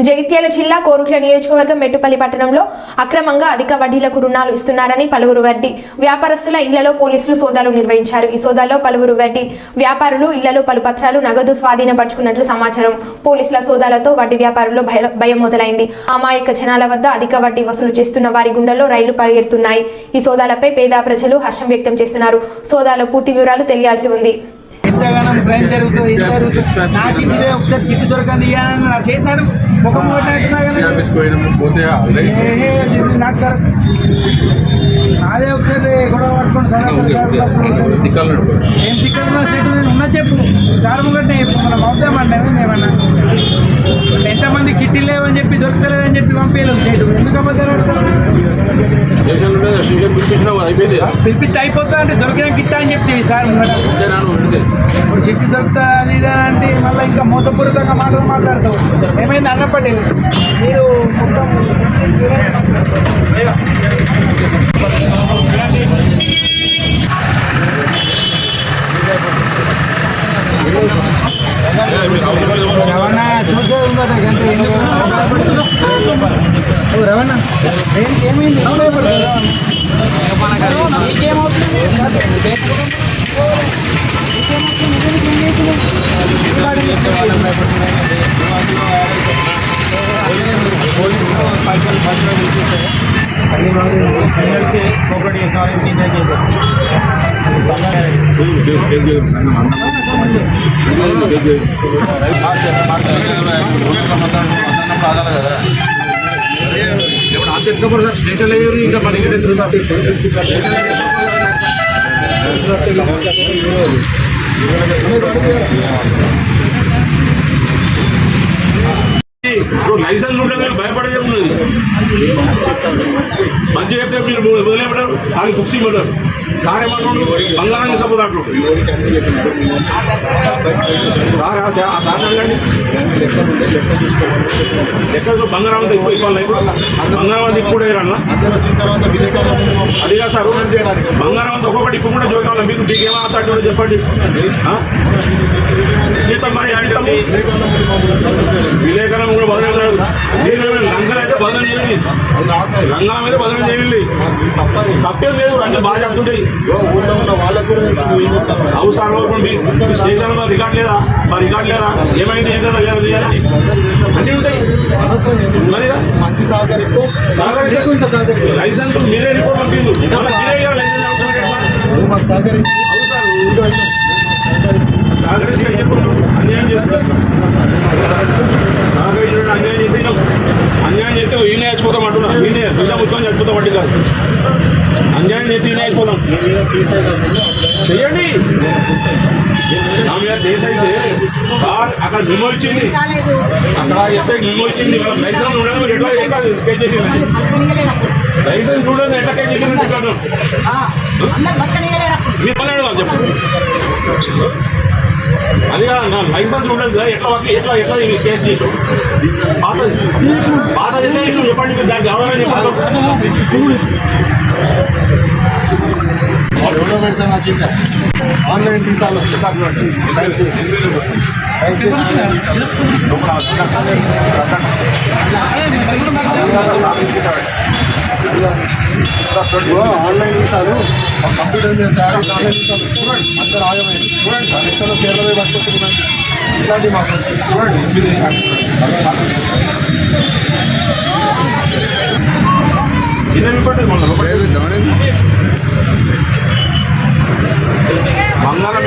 జగిత్యాల జిల్లా కోరుట్ల నియోజకవర్గం మెట్టుపల్లి పట్టణంలో అక్రమంగా అధిక వడ్డీలకు రుణాలు ఇస్తున్నారని పలువురు వడ్డీ వ్యాపారస్తుల ఇళ్ళలో పోలీసులు సోదాలు నిర్వహించారు. ఈ సోదాల్లో పలువురు వడ్డీ వ్యాపారులు ఇళ్ళలో పలు పత్రాలు నగదు స్వాధీనపరుచుకున్నట్లు సమాచారం. పోలీసుల సోదాలతో వడ్డీ వ్యాపారుల్లో భయ- భయం మొదలైంది. అమాయక జనాల వద్ద అధిక వడ్డీ వసూలు చేస్తున్న వారి గుండెల్లో రైళ్ళు పరిగెడుతున్నాయి. ఈ సోదాలపై పేద ప్రజలు హర్షం వ్యక్తం చేస్తున్నారు. సోదాలో పూర్తి వివరాలు తెలియాల్సి ఉంది. ఎంతగానో ట్రైన్ జరుగుతుంది ఇది జరుగుతుంది నా చిట్టిదే ఒకసారి చిట్టు దొరకండి ఇయ్యాలని నా చేశారు ముఖం not correct. నాదే ఒకసారి గొడవ పట్టుకోండి సార్ సార్ ఏం తిక్కడున్నా సీటు నేను ఉన్నా చెప్పు. సార్ చెప్పు మనం అవుతామండి ఏమైంది ఏమన్నా? ఎంతమందికి చిట్టీలు లేవని చెప్పి దొరకలేదని చెప్పి పంపించలేదు సీటు. ఎందుకు అబద్ధాలు మీద అయిపోయింది పిలిపిస్తే అయిపోతా అంటే దొరికినాక ఇస్తా అని చెప్తే సార్ ముంగట. ఉంటే అని అంటే మళ్ళీ ఇంకా మోసపూరితంగా మాటలు మాట్లాడతావు. ఏమైంది అన్నప్పటి మీరు మొత్తం రవాణా చూసే ఉందా అంతే ఎందుకు రవాణా ఏం ఏమైంది? ఏం భయపడతావు రవాణా నీకేమవుతుంది ఒకటి స్టేషన్ లేదు ఇంకా మన ఇక్కడ లైసెన్స్ ఉంటే భయపడే ఉన్నది మంచి చెప్తే మీరు వదిలేమంటారు అది బుక్స్ ఇవ్వడారు సార్ ఏమంటారు బంగారం తీసుకపోతే అంటారు సార్ ఆ సార్ అడగండి ఎక్కడ బంగారం అంతా ఎక్కువ ఇవ్వాలి. బంగారం అంతా ఎక్కువ అన్న? అదిగా సార్. బంగారం అంతా ఒక్కొక్కటి ఇప్పుడు కూడా చూడాలి మీకు మీకు ఏమో అతడు చెప్పండి. ఆ? జీతం మరి తప్పేం లేదు అంటే బాగా చెప్తుంటాయి అవసరం స్టేషన్లో రికార్డ్ లేదా? మా రికార్డ్ లేదా? ఏమైంది ఏం కదా లేదా? అన్నీ ఉంటాయి. మంచి సహకరిస్తూ సహకరిస్తే ఇంకా సహకరిస్తూ లైసెన్స్ మీరే ఇవ్వాలి లైసెన్స్ అవసరం సహకరించి అవసరం అన్యాయం చేస్తారు. సహకరించడం అన్యాయం చేస్తే ఈయన చచ్చిపోతాం అంటున్నా. ఈయన దుర్గా ముచ్చుకొని చచ్చిపోతాం అంటే కాదు. అన్యాయం చేస్తే ఈయన చచ్చిపోతాం చెయ్యండి. నా మీద కేసు అయితే సార్ అక్కడ మెమో ఇచ్చింది. అక్కడ ఎస్ఐ మెమో ఇచ్చింది. వాళ్ళ లైసెన్స్ ఉండడం మీరు ఎట్లా ఎట్లా కేసు చేసింది. లైసెన్స్ ఉండదు ఎట్లా కేసు చేసింది? చెప్పండి మీ పని అడగాలి చెప్పు అది లైసెన్స్ ఉండదు కదా, ఎట్లా వరకు ఎట్లా ఎట్లా కేసు చేసావు పాత పాత ఎట్లా చేసావు చెప్పండి మీరు దానికి ఆధారం ఇంకా ఆన్లైన్ తీసాలు ఆన్లైన్ వీసాలు కంప్యూటర్ మీద తయారు ఆన్లైన్ వీసాలు చూడండి అందరు ఆగమైంది చూడండి ఆ లెక్కలో కేరళ పట్టుకుంటున్నాయి ఇట్లాంటి మాకు చూడండి ఎనిమిది ఇదే ఇవ్వండి మొన్న బంగారం